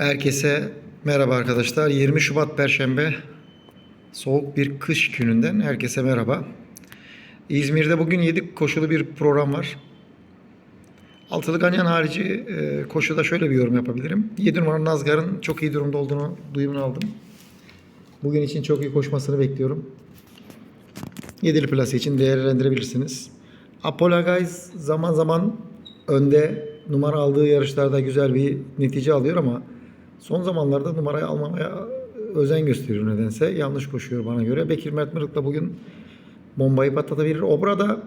Herkese merhaba arkadaşlar. 20 Şubat Perşembe soğuk bir kış gününden herkese merhaba. İzmir'de bugün 7 koşulu bir program var. Altılı Ganyan harici e, koşuda şöyle bir yorum yapabilirim. 7 numaralı Nazgar'ın çok iyi durumda olduğunu duyumunu aldım. Bugün için çok iyi koşmasını bekliyorum. 7'li plase için değerlendirebilirsiniz. Apollo Guys zaman zaman önde numara aldığı yarışlarda güzel bir netice alıyor ama son zamanlarda numarayı almamaya özen gösteriyor nedense. Yanlış koşuyor bana göre. Bekir Mert Mırık da bugün bombayı patlatabilir. Obra'da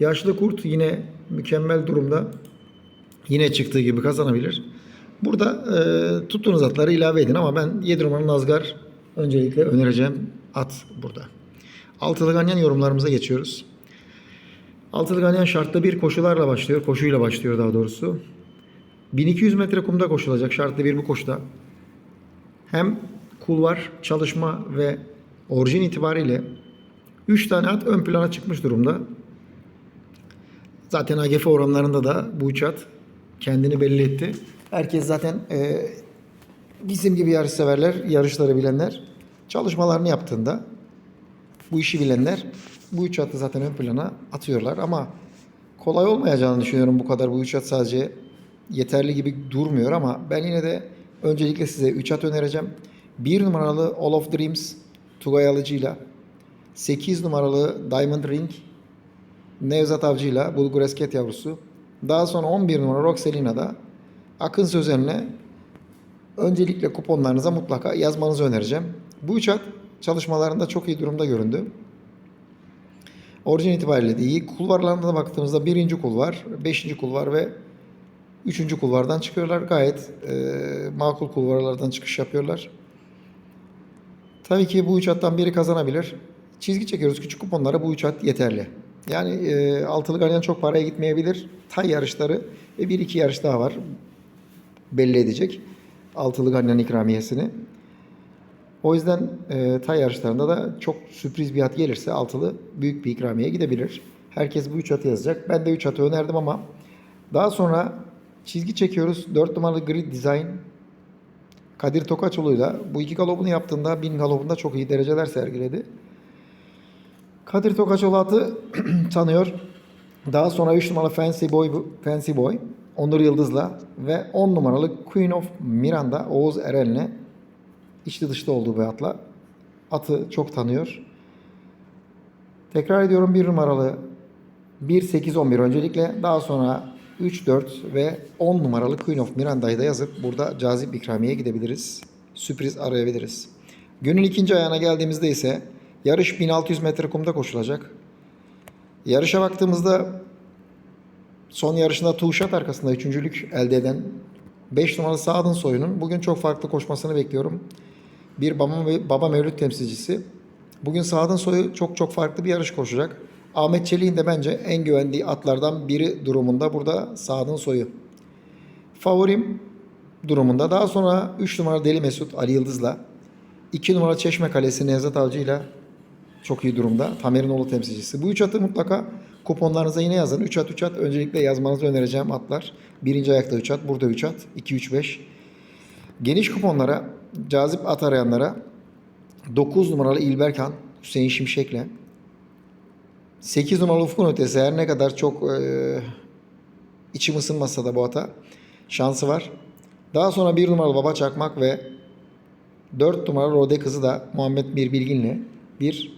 yaşlı kurt yine mükemmel durumda. Yine çıktığı gibi kazanabilir. Burada e, tuttuğunuz atları ilave edin ama ben 7 numaralı Nazgar öncelikle önereceğim at burada. Altılı Ganyan yorumlarımıza geçiyoruz. Altılı Ganyan şartlı bir koşularla başlıyor. Koşuyla başlıyor daha doğrusu. 1200 metre kumda koşulacak şartlı bir bu koşuda. Hem kulvar, çalışma ve orijin itibariyle 3 tane at ön plana çıkmış durumda. Zaten AGF oranlarında da bu üç at kendini belli etti. Herkes zaten e, bizim gibi yarış severler, yarışları bilenler çalışmalarını yaptığında bu işi bilenler bu üç atı zaten ön plana atıyorlar ama kolay olmayacağını düşünüyorum bu kadar. Bu üç at sadece yeterli gibi durmuyor ama ben yine de öncelikle size 3 at önereceğim. 1 numaralı All of Dreams Tugay Alıcı'yla 8 numaralı Diamond Ring Nevzat Avcı'yla Bulgur Esket yavrusu. Daha sonra 11 numara Roxelina'da Akın Sözen'le öncelikle kuponlarınıza mutlaka yazmanızı önereceğim. Bu üç at çalışmalarında çok iyi durumda göründü. Orijin itibariyle de iyi. Kulvarlarına da baktığımızda birinci kulvar, beşinci kulvar ve üçüncü kulvardan çıkıyorlar. Gayet e, makul kulvarlardan çıkış yapıyorlar. Tabii ki bu üç attan biri kazanabilir. Çizgi çekiyoruz küçük kuponlara bu üç at yeterli. Yani e, altılı ganyan çok paraya gitmeyebilir. Tay yarışları ve bir iki yarış daha var. Belli edecek altılı ganyan ikramiyesini. O yüzden e, tay yarışlarında da çok sürpriz bir at gelirse altılı büyük bir ikramiye gidebilir. Herkes bu üç atı yazacak. Ben de üç atı önerdim ama daha sonra çizgi çekiyoruz. 4 numaralı Grid Design Kadir Tokaçoğlu'yla bu iki galopunu yaptığında 1000 galopunda çok iyi dereceler sergiledi. Kadir Tokaçoğlu atı tanıyor. Daha sonra 3 numaralı Fancy Boy, Fancy Boy Onur Yıldız'la ve 10 numaralı Queen of Miranda Oğuz Erel'le içli dışta olduğu bir atla atı çok tanıyor. Tekrar ediyorum 1 numaralı 1 8 11 öncelikle daha sonra 3 4 ve 10 numaralı Queen of Miranda'yı da yazıp burada cazip ikramiye gidebiliriz. Sürpriz arayabiliriz. Günün ikinci ayağına geldiğimizde ise yarış 1600 metre kumda koşulacak. Yarışa baktığımızda son yarışında Tuğşat arkasında üçüncülük elde eden 5 numaralı Sadın Soy'un bugün çok farklı koşmasını bekliyorum. Bir baba, baba mevlüt temsilcisi. Bugün Sadın Soy'u çok çok farklı bir yarış koşacak. Ahmet Çelik'in de bence en güvendiği atlardan biri durumunda burada Sadın Soy'u. Favorim durumunda. Daha sonra 3 numara Deli Mesut Ali Yıldız'la 2 numara Çeşme Kalesi Nevzat Avcı'yla çok iyi durumda. Tamer'in oğlu temsilcisi. Bu üç atı mutlaka kuponlarınıza yine yazın. 3 at 3 at öncelikle yazmanızı önereceğim atlar. Birinci ayakta 3 at. Burada 3 at. 2 3 5. Geniş kuponlara cazip at arayanlara 9 numaralı İlberkan Hüseyin Şimşek'le 8 numaralı Ufkun Ötesi her ne kadar çok e, içim ısınmasa da bu ata şansı var. Daha sonra 1 numaralı Baba Çakmak ve 4 numaralı Rode kızı da Muhammed Bir Bilgin'le bir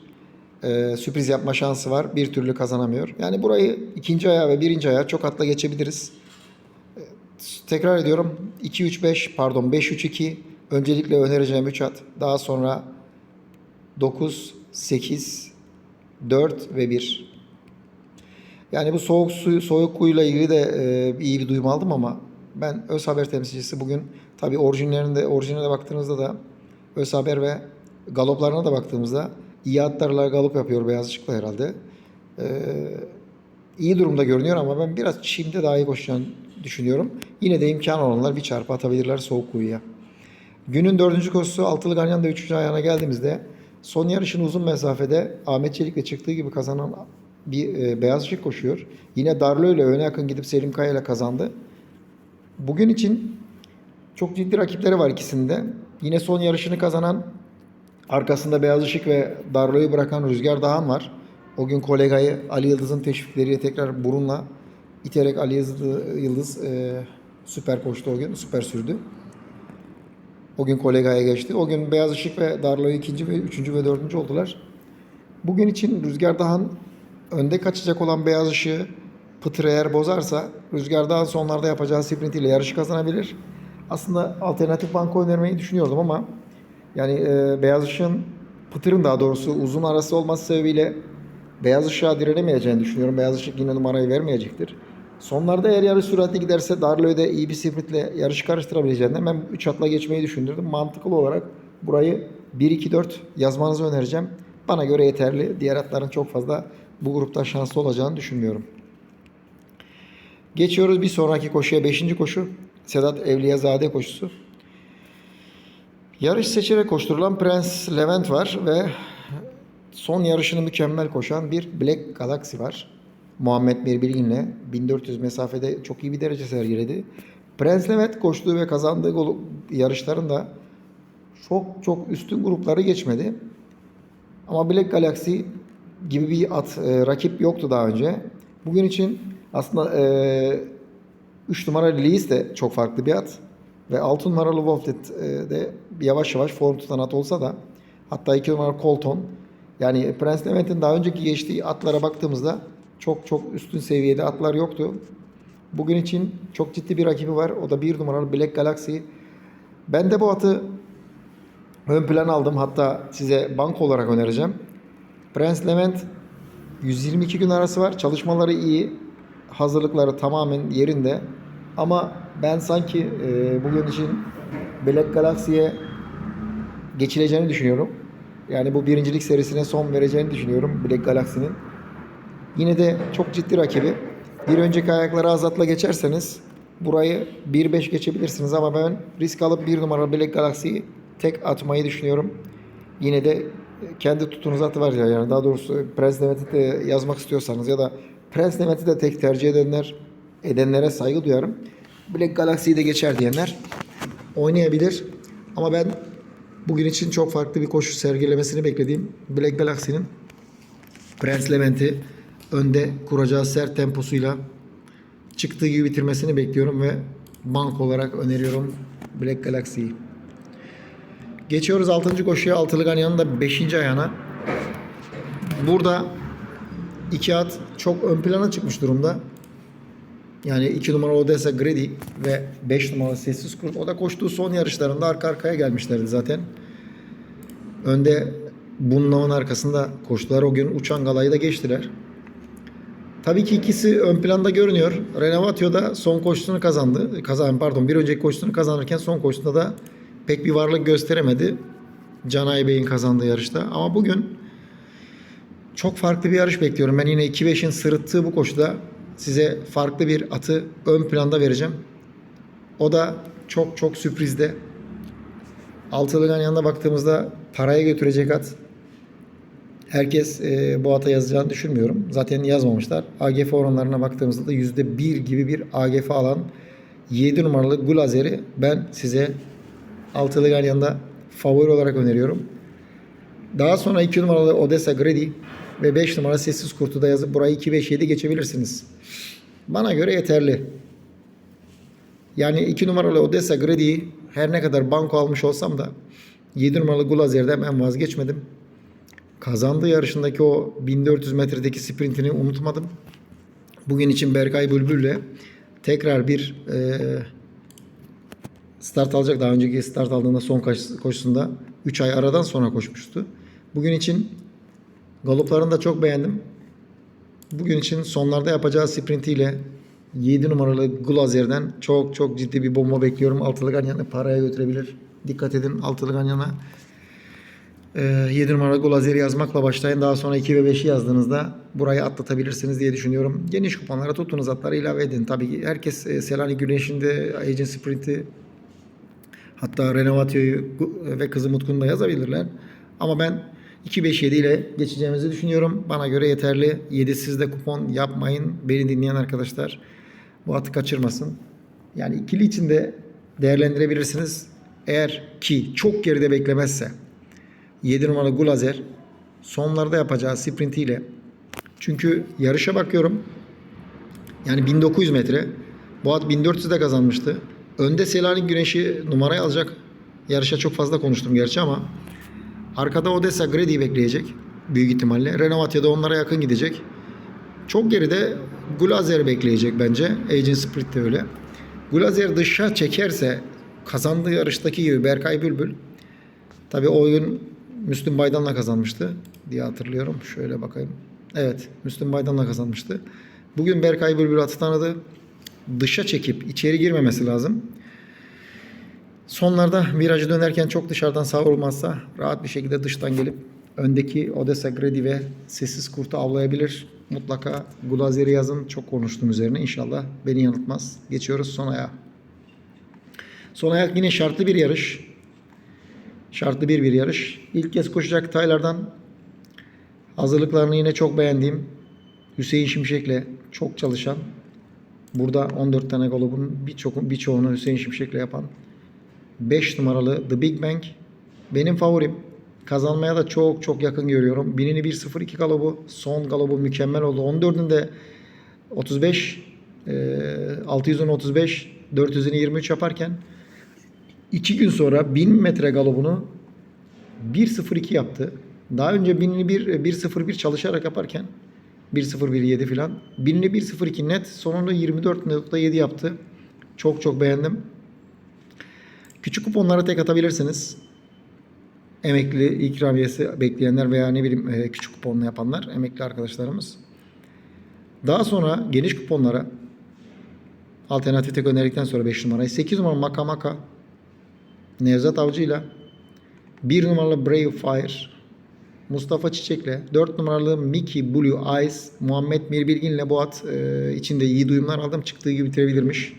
e, sürpriz yapma şansı var. Bir türlü kazanamıyor. Yani burayı ikinci ayağı ve birinci ayağı çok atla geçebiliriz. E, tekrar ediyorum. 2-3-5 pardon 5-3-2 öncelikle önereceğim 3 at. Daha sonra 9, 8, 4 ve 1. Yani bu soğuk suyu, soğuk kuyuyla ilgili de e, iyi bir duyum aldım ama ben Öz Haber temsilcisi bugün tabii orijinlerinde orijinale baktığınızda da Öz Haber ve galoplarına da baktığımızda iyi atlarla galop yapıyor beyaz ışıklı herhalde. Ee, iyi durumda görünüyor ama ben biraz çimde daha iyi koşacağını düşünüyorum. Yine de imkan olanlar bir çarpı atabilirler soğuk kuyuya. Günün dördüncü koşusu Altılı Ganyan'da üçüncü ayağına geldiğimizde son yarışın uzun mesafede Ahmet Çelik'le çıktığı gibi kazanan bir e, beyaz ışık koşuyor. Yine Darlo ile öne yakın gidip Selim Kaya ile kazandı. Bugün için Çok ciddi rakipleri var ikisinde. Yine son yarışını kazanan arkasında Beyaz Işık ve Darlo'yu bırakan Rüzgar Dağan var. O gün kolegayı Ali Yıldız'ın teşvikleriyle tekrar burunla iterek Ali Yıldız, Yıldız e, süper koştu o gün. Süper sürdü. O gün kolegaya geçti. O gün Beyaz Işık ve Darlo'yu ikinci ve üçüncü ve dördüncü oldular. Bugün için Rüzgar Dağan önde kaçacak olan Beyaz Işık'ı Pıtır eğer bozarsa Rüzgar Dağan sonlarda yapacağı sprint ile yarışı kazanabilir. Aslında alternatif banko önermeyi düşünüyordum ama yani e, Beyaz Işık'ın Pıtır'ın daha doğrusu uzun arası olması sebebiyle Beyaz Işık'a direnemeyeceğini düşünüyorum. Beyaz Işık yine numarayı vermeyecektir. Sonlarda eğer yarış süratli giderse Darlo'yu iyi bir sprintle yarışı karıştırabileceğinden ben 3 atla geçmeyi düşündürdüm. Mantıklı olarak burayı 1-2-4 yazmanızı önereceğim. Bana göre yeterli. Diğer atların çok fazla bu grupta şanslı olacağını düşünmüyorum. Geçiyoruz bir sonraki koşuya. 5. koşu. Sedat Evliyazade koşusu. Yarış seçerek koşturulan Prens Levent var ve son yarışını mükemmel koşan bir Black Galaxy var. Muhammed Birbilgin'le 1400 mesafede çok iyi bir derece sergiledi. Prens Levent koştuğu ve kazandığı gol- yarışların da çok çok üstün grupları geçmedi. Ama Black Galaxy gibi bir at e, rakip yoktu daha önce. Bugün için aslında e, 3 numaralı Lees de çok farklı bir at. Ve 6 numaralı Wolflet e, de yavaş yavaş form tutan at olsa da hatta 2 numaralı Colton yani Prens Levent'in daha önceki geçtiği atlara baktığımızda çok çok üstün seviyede atlar yoktu. Bugün için çok ciddi bir rakibi var. O da 1 numaralı Black Galaxy. Ben de bu atı ön plan aldım. Hatta size bank olarak önereceğim. Prens Levent 122 gün arası var. Çalışmaları iyi. Hazırlıkları tamamen yerinde. Ama ben sanki e, bugün için Black Galaxy'ye geçileceğini düşünüyorum. Yani bu birincilik serisine son vereceğini düşünüyorum Black Galaxy'nin. Yine de çok ciddi rakibi. Bir önceki ayakları Azat'la geçerseniz burayı 1-5 geçebilirsiniz ama ben risk alıp bir numaralı Black Galaxy'yi tek atmayı düşünüyorum. Yine de kendi tutunuz atı var ya yani daha doğrusu Prens Levent'i de yazmak istiyorsanız ya da Prens Levent'i de tek tercih edenler edenlere saygı duyarım. Black Galaxy'yi de geçer diyenler oynayabilir. Ama ben bugün için çok farklı bir koşu sergilemesini beklediğim Black Galaxy'nin Prens Levent'i önde kuracağı sert temposuyla çıktığı gibi bitirmesini bekliyorum ve bank olarak öneriyorum Black Galaxy'yi. Geçiyoruz 6. koşuya. Altılı Ganyan'ın da 5. ayağına. Burada iki at çok ön plana çıkmış durumda. Yani 2 numara Odessa Grady ve 5 numara Sessiz Kurt. O da koştuğu son yarışlarında arka arkaya gelmişlerdi zaten. Önde Bunlav'ın arkasında koştular. O gün Uçan Galay'ı da geçtiler. Tabii ki ikisi ön planda görünüyor. Renovatio da son koşusunu kazandı. Kazan pardon bir önceki koşusunu kazanırken son koşusunda da pek bir varlık gösteremedi. Canay Bey'in kazandığı yarışta. Ama bugün çok farklı bir yarış bekliyorum. Ben yine 2-5'in sırıttığı bu koşuda size farklı bir atı ön planda vereceğim. O da çok çok sürprizde. Altılıgan yanına baktığımızda paraya götürecek at. Herkes e, bu ata yazacağını düşünmüyorum. Zaten yazmamışlar. AGF oranlarına baktığımızda da %1 gibi bir AGF alan 7 numaralı Gulazer'i ben size altılı yanında favori olarak öneriyorum. Daha sonra 2 numaralı Odessa Grady ve 5 numara Sessiz Kurt'u da yazıp burayı 2-5-7 geçebilirsiniz. Bana göre yeterli. Yani 2 numaralı Odessa Grady'yi her ne kadar banko almış olsam da 7 numaralı Gulazer'den ben vazgeçmedim. Kazandığı yarışındaki o 1400 metredeki sprintini unutmadım. Bugün için Berkay Bülbül'le tekrar bir e, start alacak. Daha önceki start aldığında son koş- koşusunda 3 ay aradan sonra koşmuştu. Bugün için galoplarını da çok beğendim. Bugün için sonlarda yapacağı sprintiyle 7 numaralı Glazer'den çok çok ciddi bir bomba bekliyorum. Altılı Ganyan'ı paraya götürebilir. Dikkat edin Altılı Ganyan'a. Ee, 7 numaralı Glazer'i yazmakla başlayın. Daha sonra 2 ve 5'i yazdığınızda burayı atlatabilirsiniz diye düşünüyorum. Geniş kuponlara tuttuğunuz atları ilave edin. Tabii ki herkes e, Selanik Güneş'in de Agent Sprint'i hatta Renovatio'yu ve Kızı Mutku'nu da yazabilirler. Ama ben 2-5-7 ile geçeceğimizi düşünüyorum. Bana göre yeterli. 7 sizde kupon yapmayın. Beni dinleyen arkadaşlar bu atı kaçırmasın. Yani ikili içinde değerlendirebilirsiniz. Eğer ki çok geride beklemezse 7 numaralı Gulazer sonlarda yapacağı sprintiyle çünkü yarışa bakıyorum yani 1900 metre bu at 1400'de kazanmıştı. Önde Selanik Güneş'i numarayı alacak. Yarışa çok fazla konuştum gerçi ama arkada Odessa Grady bekleyecek büyük ihtimalle. Renovat ya da onlara yakın gidecek. Çok geride Gulazer bekleyecek bence. Agent Split de öyle. Gulazer dışa çekerse kazandığı yarıştaki gibi Berkay Bülbül tabi o oyun Müslüm Baydan'la kazanmıştı diye hatırlıyorum. Şöyle bakayım. Evet Müslüm Baydan'la kazanmıştı. Bugün Berkay Bülbül atı tanıdı. Dışa çekip içeri girmemesi lazım. Sonlarda virajı dönerken çok dışarıdan savrulmazsa rahat bir şekilde dıştan gelip öndeki Odessa Grady ve sessiz kurtu avlayabilir. Mutlaka Glazer'i yazın. Çok konuştum üzerine. İnşallah beni yanıltmaz. Geçiyoruz son ayağa. Son ayak yine şartlı bir yarış. Şartlı bir bir yarış. İlk kez koşacak Taylar'dan hazırlıklarını yine çok beğendiğim Hüseyin Şimşek'le çok çalışan burada 14 tane golubun birçok birçoğunu Hüseyin Şimşek'le yapan 5 numaralı The Big Bang benim favorim. Kazanmaya da çok çok yakın görüyorum. Binini 1.02 galobu. Son galobu mükemmel oldu. 14'ünde 35 e, 610 35 400'ünü 23 yaparken 2 gün sonra 1000 metre galobunu 1.02 yaptı. Daha önce 1000'ini 1 1.01 çalışarak yaparken 1.017 falan. 1000'ini 1.02 net. Sonunda 24.7 yaptı. Çok çok beğendim. Küçük kuponlara tek atabilirsiniz. Emekli ikramiyesi bekleyenler veya ne bileyim e, küçük kuponla yapanlar, emekli arkadaşlarımız. Daha sonra geniş kuponlara alternatif tek önerdikten sonra 5 numarayı 8 numara Maka Maka Nevzat Avcı ile 1 numaralı Brave Fire Mustafa Çiçek'le 4 numaralı Mickey Blue Eyes Muhammed Mirbilgin'le bu at e, içinde iyi duyumlar aldım. Çıktığı gibi bitirebilirmiş.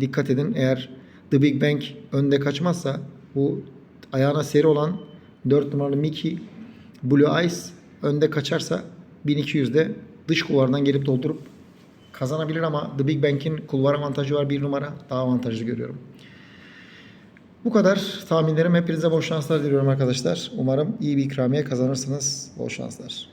Dikkat edin eğer The Big Bang önde kaçmazsa bu ayağına seri olan 4 numaralı Mickey Blue Eyes önde kaçarsa 1200'de dış kulvardan gelip doldurup kazanabilir ama The Big Bang'in kulvar avantajı var bir numara. Daha avantajlı görüyorum. Bu kadar tahminlerim. Hepinize bol şanslar diliyorum arkadaşlar. Umarım iyi bir ikramiye kazanırsınız. Bol şanslar.